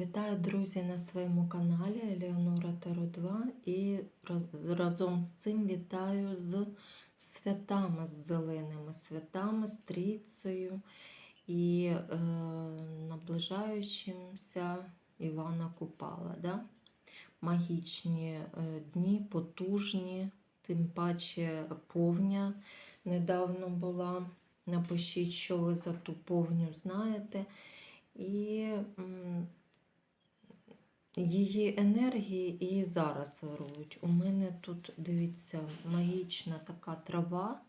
Вітаю, друзі, на своєму каналі Елеонора Таро 2 і разом з цим вітаю з святами, з зеленими святами, з трійцею і е, наближаючимся Івана Купала. Да? Магічні е, дні, потужні, тим паче повня недавно була. Напишіть, що ви за ту повню знаєте. І її енергії і зараз вирують. У мене тут, дивіться, магічна така трава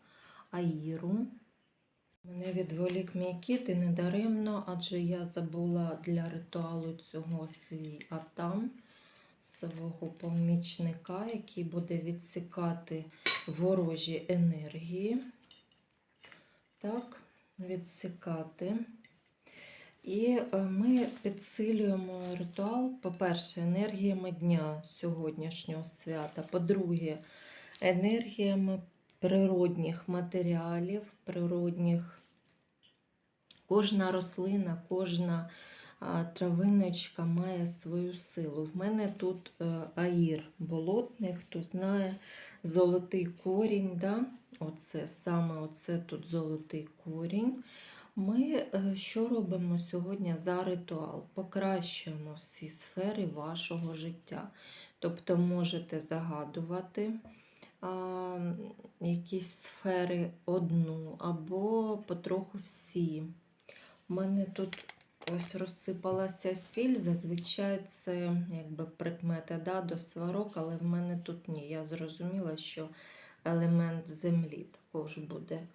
аїру. Мене відволік мій кіт і недаремно, адже я забула для ритуалу цього свій атам, свого помічника, який буде відсікати ворожі енергії. Так, відсікати. І е, ми підсилюємо ритуал, по-перше, енергіями дня сьогоднішнього свята. По-друге, енергіями природних матеріалів, природних. Кожна рослина, кожна травиночка має свою силу. В мене тут е, аїр болотний, хто знає, золотий корінь. Да? Оце саме оце тут золотий корінь. Ми е, що робимо сьогодні за ритуал? Покращуємо всі сфери вашого життя. Тобто можете загадувати а, якісь сфери одну або потроху всі. У мене тут ось розсипалася сіль, зазвичай це якби прикмета да, до сварок, але в мене тут ні. Я зрозуміла, що елемент землі також буде.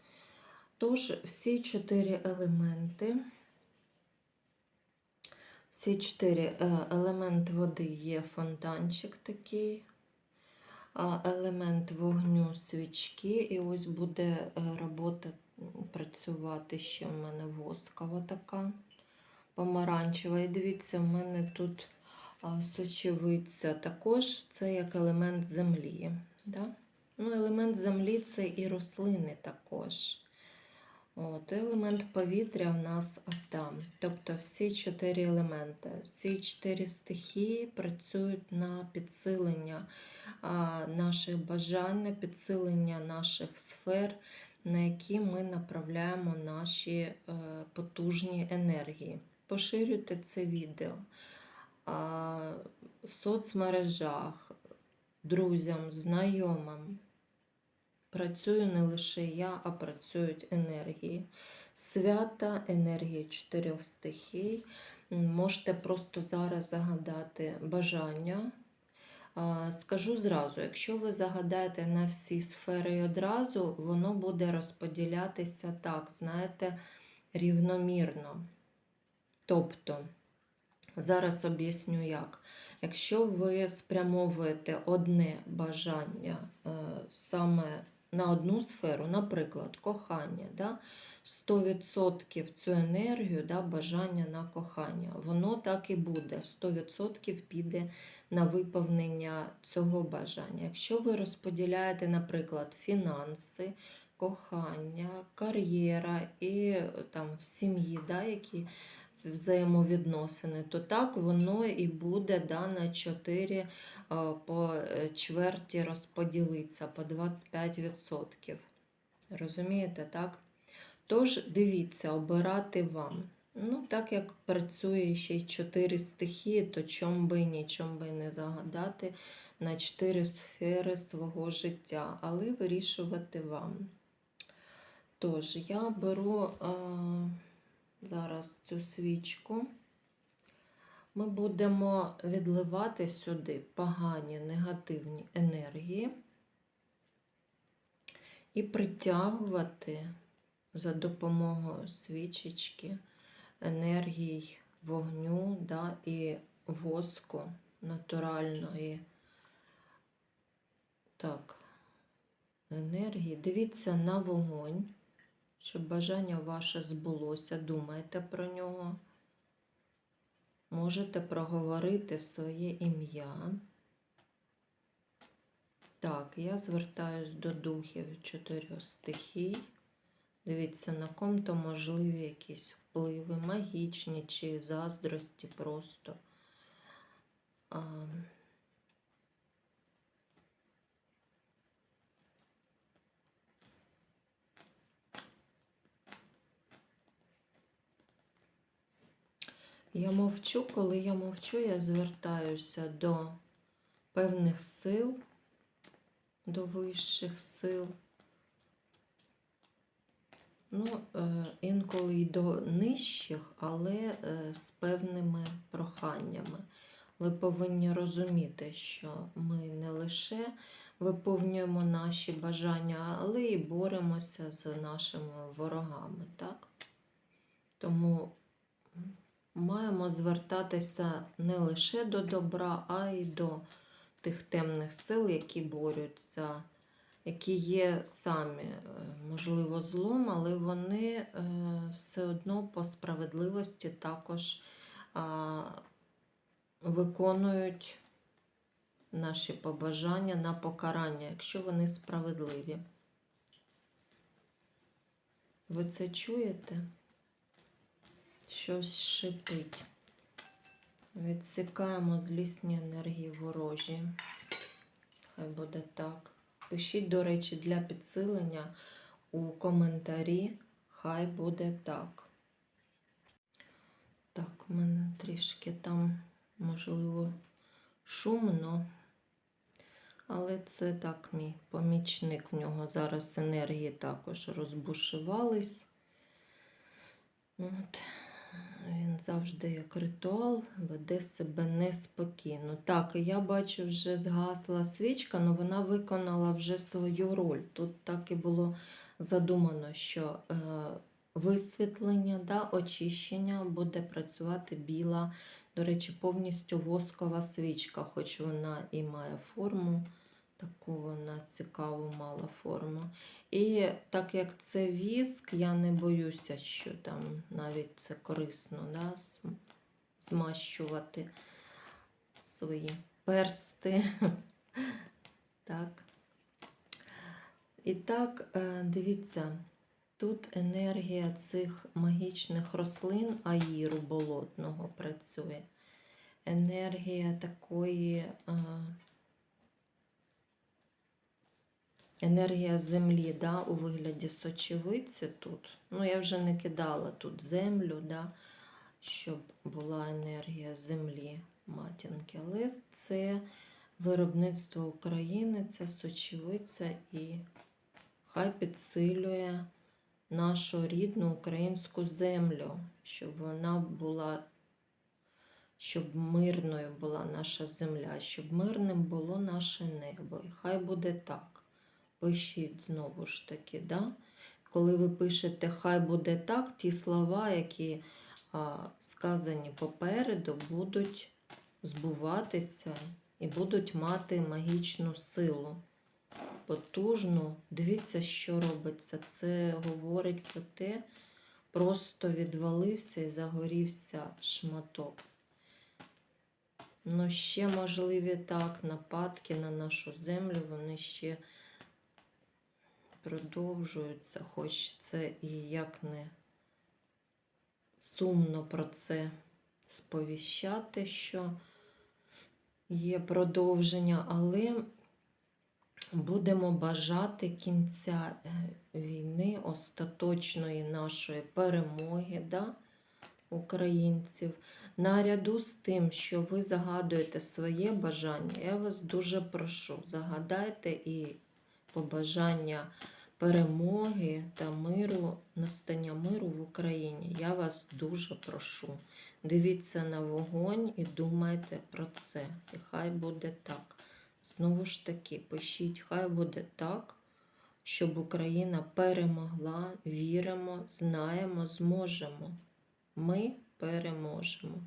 Тож, всі чотири елементи, всі чотири е, елемент води є фонтанчик такий, елемент вогню свічки, і ось буде е, робота працювати ще в мене воскова така помаранчева. І дивіться, в мене тут сочевиця також це як елемент землі. Да? Ну, Елемент землі це і рослини також. От, елемент повітря у нас атам. Тобто всі чотири елементи, всі чотири стихії працюють на підсилення наших бажань, на підсилення наших сфер, на які ми направляємо наші е, потужні енергії. Поширюйте це відео в соцмережах, друзям, знайомим. Працюю не лише я, а працюють енергії. Свята, енергії чотирьох стихій. Можете просто зараз загадати бажання. Скажу зразу, якщо ви загадаєте на всі сфери одразу, воно буде розподілятися так, знаєте, рівномірно. Тобто, зараз об'ясню як. Якщо ви спрямовуєте одне бажання е, саме на одну сферу, наприклад, кохання, да, 100% цю енергію, да, бажання на кохання, воно так і буде. 100% піде на виповнення цього бажання. Якщо ви розподіляєте, наприклад, фінанси, кохання, кар'єра і там в сім'ї, да, які взаємовідносини, то так воно і буде да, на 4 е, по е, чверті розподілиться по 25%. Розумієте, так? Тож дивіться, обирати вам. Ну, так як працює ще й 4 стихії, то чом би ні, чом би не загадати на 4 сфери свого життя, але вирішувати вам. Тож, я беру. Е зараз цю свічку. Ми будемо відливати сюди погані негативні енергії і притягувати за допомогою свічечки енергій вогню да, і воску натуральної. Так, енергії. Дивіться на вогонь щоб бажання ваше збулося, думайте про нього. Можете проговорити своє ім'я. Так, я звертаюсь до духів чотирьох стихій. Дивіться, на ком-то можливі якісь впливи, магічні чи заздрості просто. А, Я мовчу, коли я мовчу, я звертаюся до певних сил, до вищих сил. Ну, е, інколи й до нижчих, але е, з певними проханнями. Ви повинні розуміти, що ми не лише виповнюємо наші бажання, але і боремося з нашими ворогами, так? Тому маємо звертатися не лише до добра, а й до тих темних сил, які борються, які є самі, е, можливо, злом, але вони е, все одно по справедливості також виконують наші побажання на покарання, якщо вони справедливі. Ви це чуєте? Щось шипить. Відсікаємо злісні енергії ворожі. Хай буде так. Пишіть, до речі, для підсилення у коментарі. Хай буде так. Так, у мене трішки там, можливо, шумно. Але це так, мій помічник. В нього зараз енергії також розбушувались. От. Він завжди як ритуал веде себе неспокійно. Так, я бачу, вже згасла свічка, але вона виконала вже свою роль. Тут так і було задумано, що е, висвітлення, да, очищення буде працювати біла, до речі, повністю воскова свічка, хоч вона і має форму, таку вона цікаву мала форму. І так як це віск, я не боюся, що там навіть це корисно да, змащувати свої персти. Так. І так, е, дивіться, тут енергія цих магічних рослин аїру болотного працює. Енергія такої. е, енергія землі да, у вигляді сочевиці тут. Ну, я вже не кидала тут землю, да, щоб була енергія землі матінки. Але це виробництво України, це сочевиця і хай підсилює нашу рідну українську землю, щоб вона була. Щоб мирною була наша земля, щоб мирним було наше небо. І хай буде так пишіть знову ж таки, да? коли ви пишете хай буде так, ті слова, які а, сказані попереду, будуть збуватися і будуть мати магічну силу. Потужну. Дивіться, що робиться. Це говорить про те, просто відвалився і загорівся шматок. Ну, ще можливі так, нападки на нашу землю, вони ще продовжуються, хоч це і як не сумно про це сповіщати, що є продовження, але будемо бажати кінця е, війни, остаточної нашої перемоги да, українців. Наряду з тим, що ви загадуєте своє бажання, я вас дуже прошу, загадайте і побажання перемоги та миру, настання миру в Україні. Я вас дуже прошу. Дивіться на вогонь і думайте про це. І хай буде так. Знову ж таки, пишіть, хай буде так, щоб Україна перемогла, віримо, знаємо, зможемо. Ми переможемо.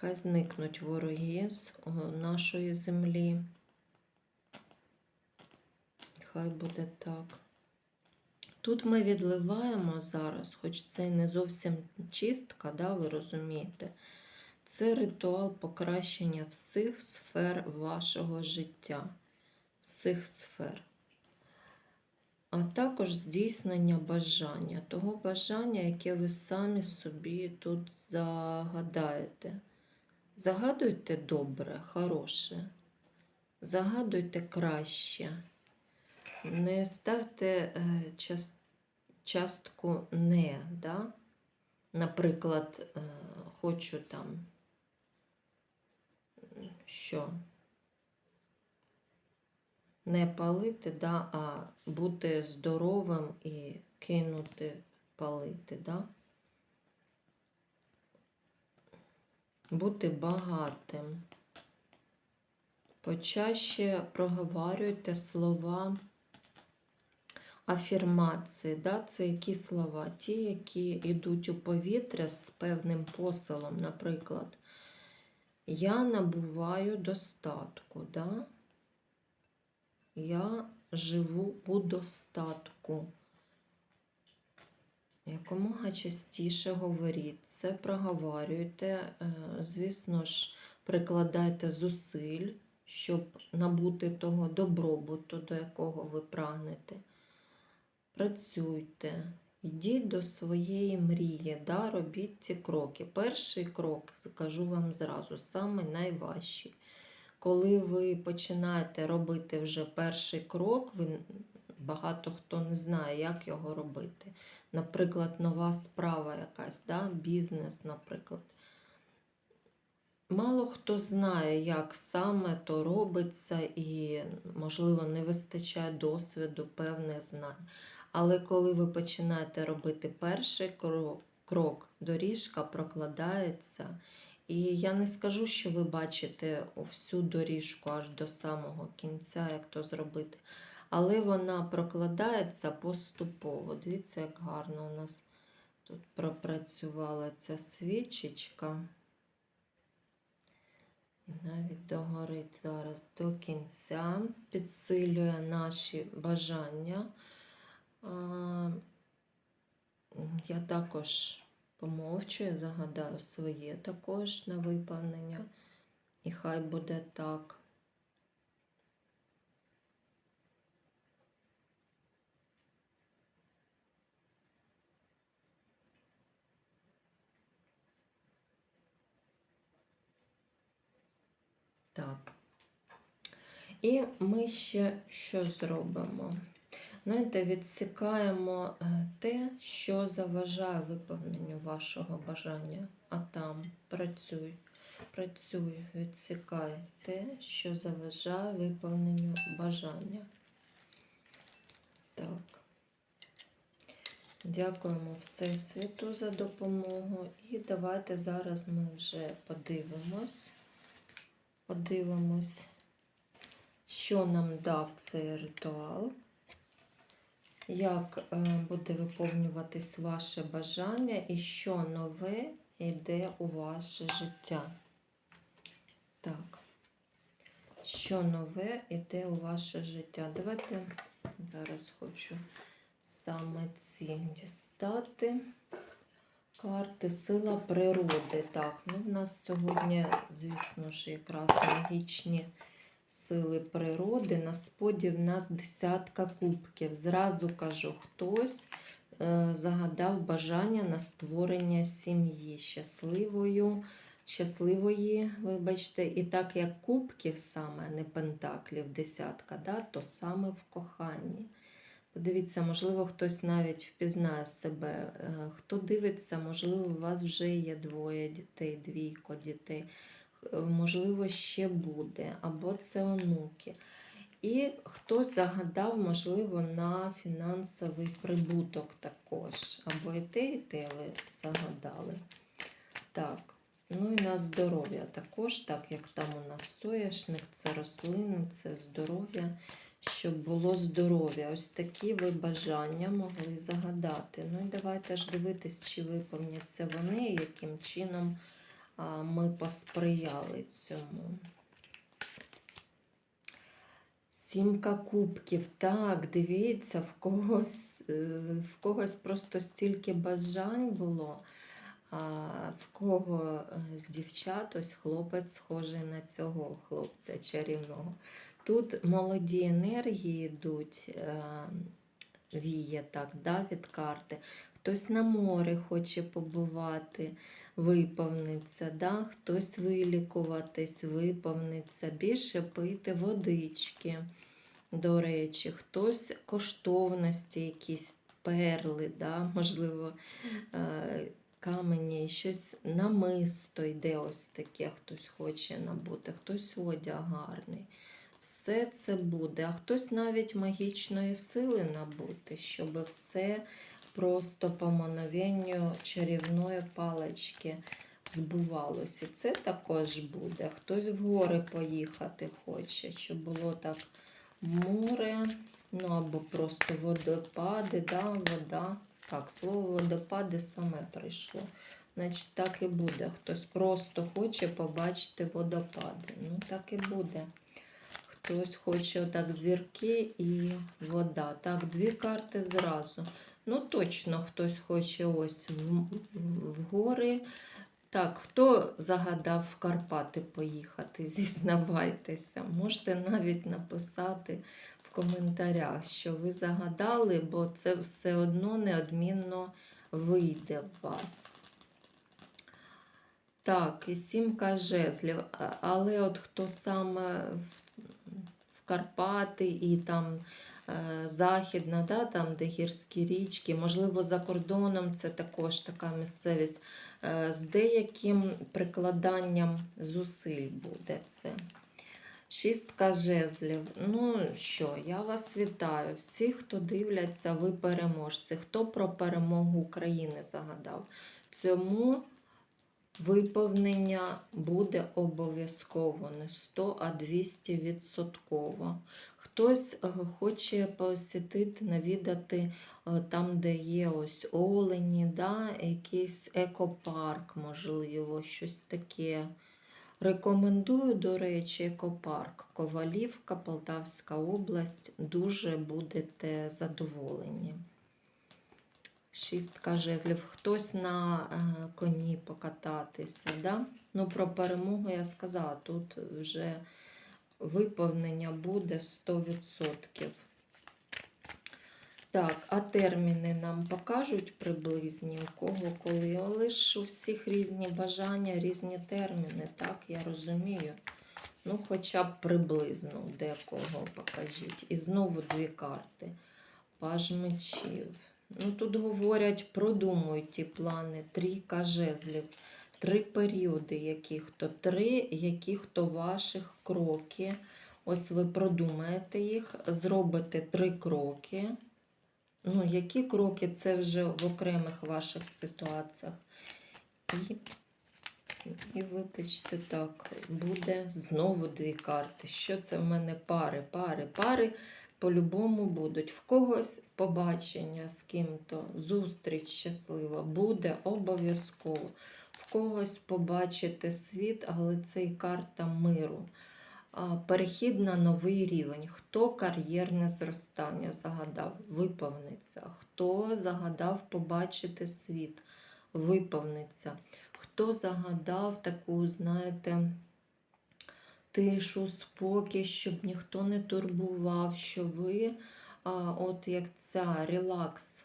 Хай зникнуть вороги з нашої землі. Хай буде так. Тут ми відливаємо зараз, хоч це і не зовсім чистка, да, ви розумієте. Це ритуал покращення всіх сфер вашого життя, всіх сфер. А також здійснення бажання, того бажання, яке ви самі собі тут загадаєте. Загадуйте добре, хороше. Загадуйте краще. Не ставте е, час, частку не, да? Наприклад, е, хочу там, що? Не палити, да, а бути здоровим і кинути палити, да? Бути багатим. Почаще проговорюйте слова афірмації. Да? Це які слова? Ті, які йдуть у повітря з певним посилом. Наприклад, я набуваю достатку. Да? Я живу у достатку. Якомога частіше говоріть це, проговорюйте. Е, Звісно ж, прикладайте зусиль, щоб набути того добробуту, до якого ви прагнете. Працюйте, йдіть до своєї мрії, да, робіть ці кроки. Перший крок, скажу вам зразу, саме найважчий. Коли ви починаєте робити вже перший крок, ви, багато хто не знає, як його робити. Наприклад, нова справа якась, да? бізнес, наприклад. Мало хто знає, як саме то робиться, і, можливо, не вистачає досвіду, певних знань. Але коли ви починаєте робити перший крок, крок доріжка прокладається. І я не скажу, що ви бачите всю доріжку аж до самого кінця, як то зробити. Але вона прокладається поступово. Дивіться, як гарно у нас тут пропрацювала ця свічечка. І навіть догорить зараз до кінця, підсилює наші бажання. Я також помовчу, я загадаю своє також на виповнення. І хай буде так. Так. І ми ще що зробимо? Знаєте, відсікаємо е, те, що заважає виповненню вашого бажання. А там працюй, працюй, відсікай те, що заважає виповненню бажання. Так. Дякуємо Всесвіту за допомогу. І давайте зараз ми вже подивимось. Подивимось, що нам дав цей ритуал як е, буде виповнюватись ваше бажання і що нове йде у ваше життя. Так, що нове йде у ваше життя? Давайте зараз хочу саме ці дістати. Карти сила природи. Так, ну в нас сьогодні, звісно ж, якраз магічні сили природи. На споді в нас десятка кубків. Зразу кажу, хтось е, загадав бажання на створення сім'ї щасливою. Щасливої, вибачте, і так як кубків саме, не пентаклів, десятка, да, то саме в коханні. Подивіться, можливо, хтось навіть впізнає себе. Е, Хто дивиться, можливо, у вас вже є двоє дітей, двійко дітей. Е, можливо, ще буде, або це онуки. І хтось загадав, можливо, на фінансовий прибуток також. Або і те, і те ви загадали. Так, ну і на здоров'я також, так як там у нас соняшник, це рослини, це здоров'я, щоб було здоров'я. Ось такі ви бажання могли загадати. Ну і давайте ж дивитись, чи виповняться вони, яким чином ми посприяли цьому. Сімка кубків. Так, дивіться, в когось, е, в когось просто стільки бажань було. А в кого е, з дівчат ось хлопець схожий на цього хлопця чарівного. Тут молоді енергії йдуть, е, віє так, да, від карти. Хтось на морі хоче побувати, виповниться, да? хтось вилікуватись, виповниться, більше пити водички. До речі, хтось коштовності, якісь перли, да? можливо, е, камені, щось намисто йде ось таке, хтось хоче набути, хтось одяг гарний. Все це буде, а хтось навіть магічної сили набути, щоб все просто по мановенню чарівної палички збувалося. Це також буде. Хтось в гори поїхати хоче, щоб було так море, ну або просто водопади, да, вода. Так, слово водопади саме прийшло. Значить, так і буде. Хтось просто хоче побачити водопади. Ну, так і буде. Хтось хоче отак зірки і вода. Так, дві карти зразу. Ну, точно хтось хоче ось в, в гори. Так, хто загадав в Карпати поїхати, зізнавайтеся. Можете навіть написати в коментарях, що ви загадали, бо це все одно неодмінно вийде в вас. Так, і сімка жезлів. Але от хто саме в, Карпати і там Західна, да, там, де гірські річки, можливо, за кордоном це також така місцевість. Е, з деяким прикладанням зусиль буде це. Шістка жезлів. Ну що, я вас вітаю. Всі, хто дивляться, ви переможці. Хто про перемогу України загадав? Цьому виповнення буде обов'язково не 100, а 200 відсотково. Хтось е, хоче посітити, навідати е, там, де є ось олені, да, якийсь екопарк, можливо, щось таке. Рекомендую, до речі, екопарк Ковалівка, Полтавська область. Дуже будете задоволені. Шістка жезлів. Хтось на е, коні покататися. Да? Ну, про перемогу я сказала, тут вже виповнення буде 100%. Так, а терміни нам покажуть приблизні, у кого коли. Але ж у всіх різні бажання, різні терміни, так, я розумію. Ну, хоча б приблизно декого покажіть. І знову дві карти. Паж мечів. Ну, тут говорять, продумуй ті плани, трійка жезлів, три періоди яких-то, три яких-то ваших кроки. Ось ви продумаєте їх, зробите три кроки. Ну, які кроки це вже в окремих ваших ситуаціях. І, і вибачте, так, буде знову дві карти. Що це в мене пари, пари, пари по-любому будуть. В когось побачення з ким-то, зустріч щаслива буде обов'язково. Когось побачити світ, але це і карта миру. Перехід на новий рівень. Хто кар'єрне зростання загадав, виповниться. Хто загадав побачити світ, виповниться. Хто загадав таку, знаєте, тишу, спокій, щоб ніхто не турбував, що ви, от як ця релакс,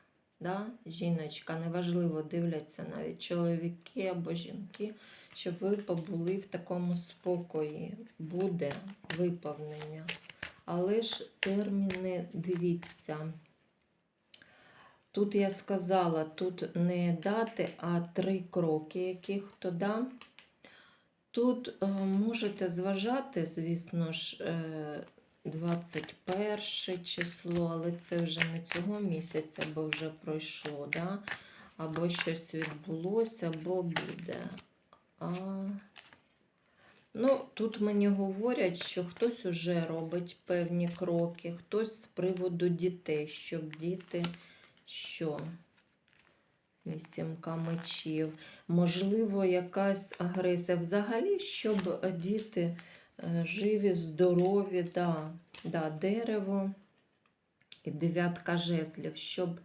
да? жіночка, неважливо, дивляться навіть чоловіки або жінки, щоб ви побули в такому спокої. Буде виповнення. Але ж терміни дивіться. Тут я сказала, тут не дати, а три кроки, яких то да. Тут е, можете зважати, звісно ж, е, 21 число, але це вже не цього місяця, бо вже пройшло, да? або щось відбулося, або буде. А... Ну, тут мені говорять, що хтось уже робить певні кроки, хтось з приводу дітей, щоб діти що? Вісімка мечів. Можливо, якась агресія. Взагалі, щоб діти живі, здорові, да, да, дерево і дев'ятка жезлів, щоб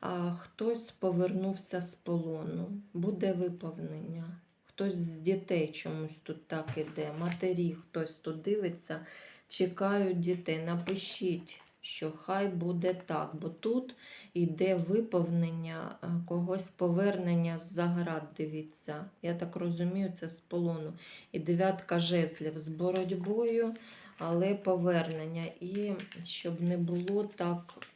а, хтось повернувся з полону. Буде виповнення. Хтось з дітей чомусь тут так іде. Матері, хтось тут дивиться, чекають дітей. Напишіть, що хай буде так, бо тут йде виповнення е, когось повернення з заград, дивіться. Я так розумію, це з полону. І дев'ятка жезлів з боротьбою, але повернення. І щоб не було так,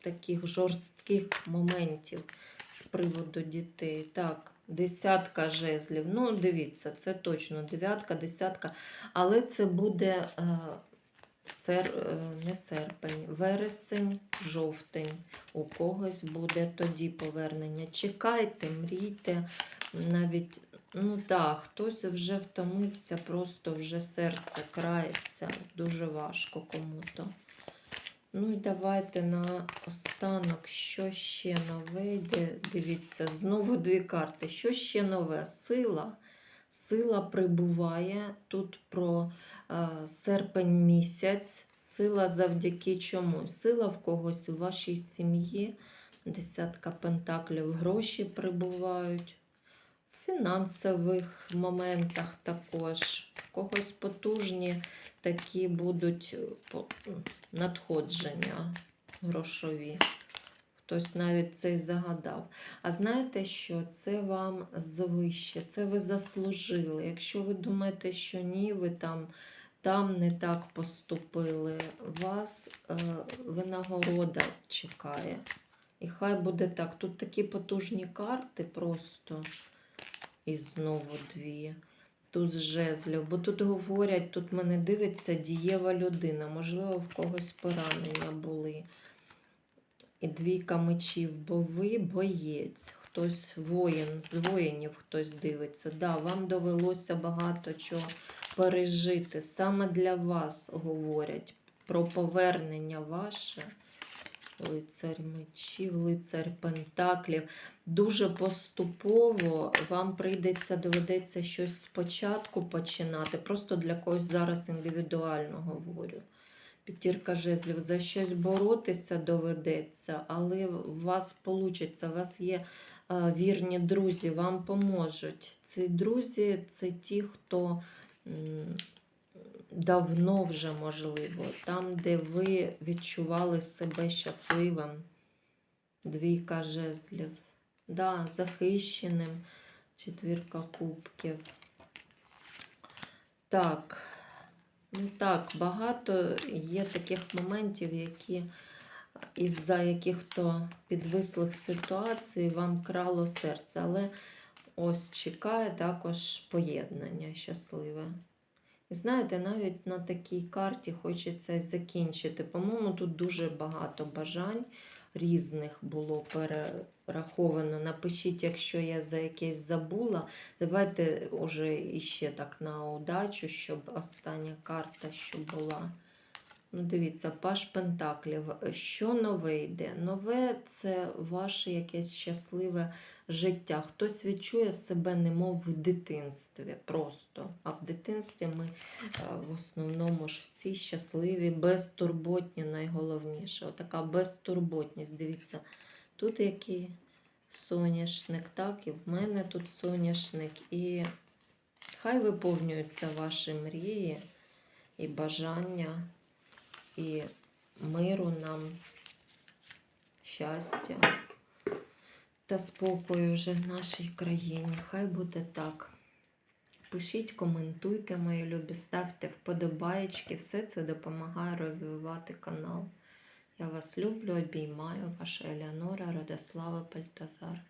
таких жорстких моментів з приводу дітей. Так, десятка жезлів. Ну, дивіться, це точно дев'ятка, десятка. Але це буде е, сер, е, не серпень, вересень, жовтень. У когось буде тоді повернення. Чекайте, мрійте. Навіть, ну так, хтось вже втомився, просто вже серце крається. Дуже важко кому-то. Ну і давайте на останок, що ще нове йде. Дивіться, знову дві карти. Що ще нове? Сила. Сила прибуває тут про серпень місяць. Сила завдяки чому? Сила в когось у вашій сім'ї. Десятка пентаклів, гроші прибувають. В фінансових моментах також. В когось потужні такі будуть е, надходження грошові. Хтось навіть це й загадав. А знаєте що? Це вам звище, це ви заслужили. Якщо ви думаєте, що ні, ви там, там не так поступили, вас е, винагорода чекає. І хай буде так. Тут такі потужні карти просто. І знову дві. Тут жезлів, бо тут говорять, тут мене дивиться дієва людина, можливо, в когось поранення були. І двійка мечів, бо ви боєць, хтось воїн, з воїнів хтось дивиться. Да, вам довелося багато чого пережити. Саме для вас говорять про повернення ваше. Лицар мечів, лицар пентаклів. Дуже поступово вам прийдеться, доведеться щось спочатку починати. Просто для когось зараз індивідуально говорю. П'ятірка жезлів, за щось боротися доведеться, але у вас вийде, у вас є вірні друзі, вам поможуть. Ці друзі це ті, хто давно вже можливо, там, де ви відчували себе щасливим. Двійка жезлів. Да, захищеним. Четвірка кубків. Так. Ну так, багато є таких моментів, які із-за яких-то підвислих ситуацій вам крало серце. Але ось чекає також поєднання щасливе. І знаєте, навіть на такій карті хочеться закінчити. По-моєму, тут дуже багато бажань різних було перераховано. Напишіть, якщо я за якесь забула. Давайте уже іще так на удачу, щоб остання карта що була. Ну, дивіться, Паш Пентаклів. Що нове йде? Нове це ваше якесь щасливе життя. Хтось відчує себе, немов в дитинстві просто. А в дитинстві ми е, в основному ж всі щасливі, безтурботні, найголовніше. Отака безтурботність. Дивіться, тут який соняшник, так, і в мене тут соняшник. І хай виповнюються ваші мрії і бажання, і миру нам, щастя та спокою вже в нашій країні. Хай буде так. Пишіть, коментуйте, мої любі, ставте вподобаєчки. Все це допомагає розвивати канал. Я вас люблю, обіймаю, ваша Елеонора Радослава Пальтазар.